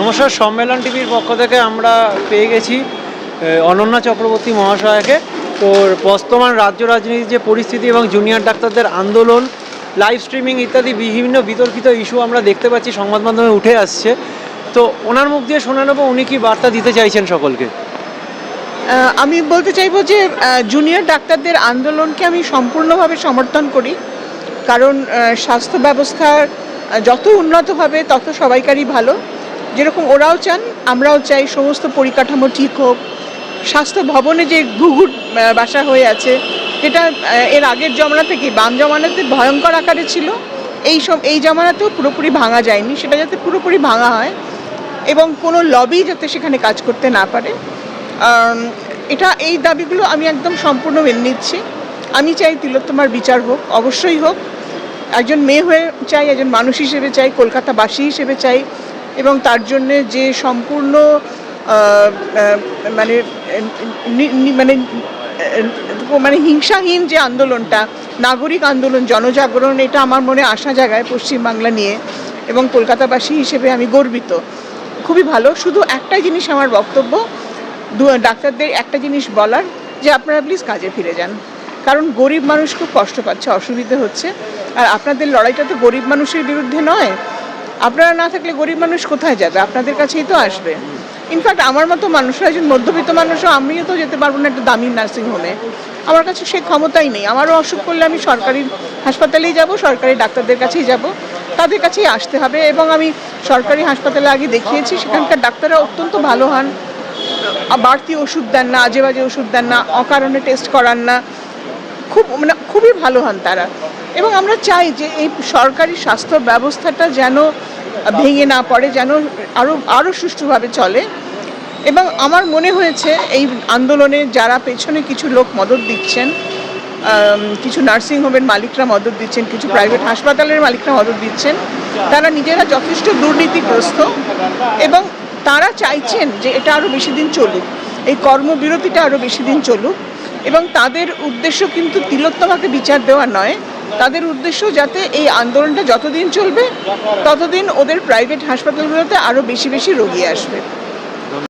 নমস্কার, সম্মেলন টিভির পক্ষ থেকে আমরা পেয়ে গেছি অনন্যা চক্রবর্তী মহাশয়াকে। তো বর্তমান রাজ্য রাজনীতির যে পরিস্থিতি এবং জুনিয়র ডাক্তারদের আন্দোলন লাইভ স্ট্রিমিং ইত্যাদি বিভিন্ন বিতর্কিত ইস্যু আমরা দেখতে পাচ্ছি, সংবাদ মাধ্যমে উঠে আসছে। তো ওনার মুখ দিয়ে শোনা নেব, উনি কি বার্তা দিতে চাইছেন সকলকে? আমি বলতে চাইব যে জুনিয়র ডাক্তারদের আন্দোলনকে আমি সম্পূর্ণভাবে সমর্থন করি। কারণ স্বাস্থ্য ব্যবস্থার যত উন্নত হবে, তত সবাইকারই ভালো। যেরকম ওরাও চান, আমরাও চাই সমস্ত পরিকাঠামো ঠিক হোক। স্বাস্থ্য ভবনে যে ঘুঘুট বাসা হয়ে আছে, যেটা এর আগের জমানা থেকে বাম জমানাতে ভয়ঙ্কর আকারে ছিল, এই সব, এই জমানাতেও পুরোপুরি ভাঙা যায়নি, সেটা যাতে পুরোপুরি ভাঙা হয় এবং কোনো লবি যাতে সেখানে কাজ করতে না পারে। এটা, এই দাবিগুলো আমি একদম সম্পূর্ণ মেনে নিচ্ছি। আমি চাই তিলোত্তমার বিচার হোক, অবশ্যই হোক। একজন মেয়ে হয়ে চাই, একজন মানুষ হিসেবে চাই, কলকাতাবাসী হিসেবে চাই এবং তার জন্যে যে সম্পূর্ণ মানে মানে মানে হিংসাহীন যে আন্দোলনটা, নাগরিক আন্দোলন, জনজাগরণ, এটা আমার মনে আশা জাগায় পশ্চিমবাংলা নিয়ে এবং কলকাতাবাসী হিসেবে আমি গর্বিত। খুবই ভালো। শুধু একটাই জিনিস আমার বক্তব্য ডাক্তারদের একটা জিনিস বলার, যে আপনারা প্লিজ কাজে ফিরে যান। কারণ গরিব মানুষ খুব কষ্ট পাচ্ছে, অসুবিধে হচ্ছে। আর আপনাদের লড়াইটা তো গরিব মানুষের বিরুদ্ধে নয় আপনারা না থাকলে গরিব মানুষ কোথায় যাবে? আপনাদের কাছেই তো আসবে। ইনফ্যাক্ট আমার মতো মানুষরা একজন মধ্যবিত্ত মানুষও আমিও তো যেতে পারব না একটা দামি নার্সিংহোমে আমার কাছে সে ক্ষমতাই নেই। আমারও অসুখ করলে আমি সরকারি হাসপাতালেই যাব, সরকারি ডাক্তারদের কাছেই যাব। তাদের কাছেই আসতে হবে এবং আমি সরকারি হাসপাতালে আগে দেখিয়েছি, সেখানকার ডাক্তাররা অত্যন্ত ভালো হন। বাড়তি ওষুধ দেন না আজে বাজে ওষুধ দেন না, অকারণে টেস্ট করান না। খুব মানে খুবই ভালো হন তারা। এবং আমরা চাই যে এই সরকারি স্বাস্থ্য ব্যবস্থাটা যেন ভেঙে না পড়ে, যেন আরও আরও সুষ্ঠুভাবে চলে। এবং আমার মনে হয়েছে এই আন্দোলনে যারা পেছনে কিছু লোক মদত দিচ্ছেন কিছু নার্সিং হোমের মালিকরা মদত দিচ্ছেন, কিছু প্রাইভেট হাসপাতালের মালিকরা মদত দিচ্ছেন, তারা নিজেরা যথেষ্ট দুর্নীতিগ্রস্ত এবং তারা চাইছেন যে এটা আরও বেশি দিন চলুক, এই কর্মবিরতিটা আরও বেশি দিন চলুক এবং তাদের উদ্দেশ্য কিন্তু তিলোত্তমাকে বিচার দেওয়া নয়। তাদের উদ্দেশ্য যাতে এই আন্দোলনটা যতদিন চলবে, ততদিন ওদের প্রাইভেট হাসপাতালগুলোতে আরও বেশি বেশি রোগী আসবে।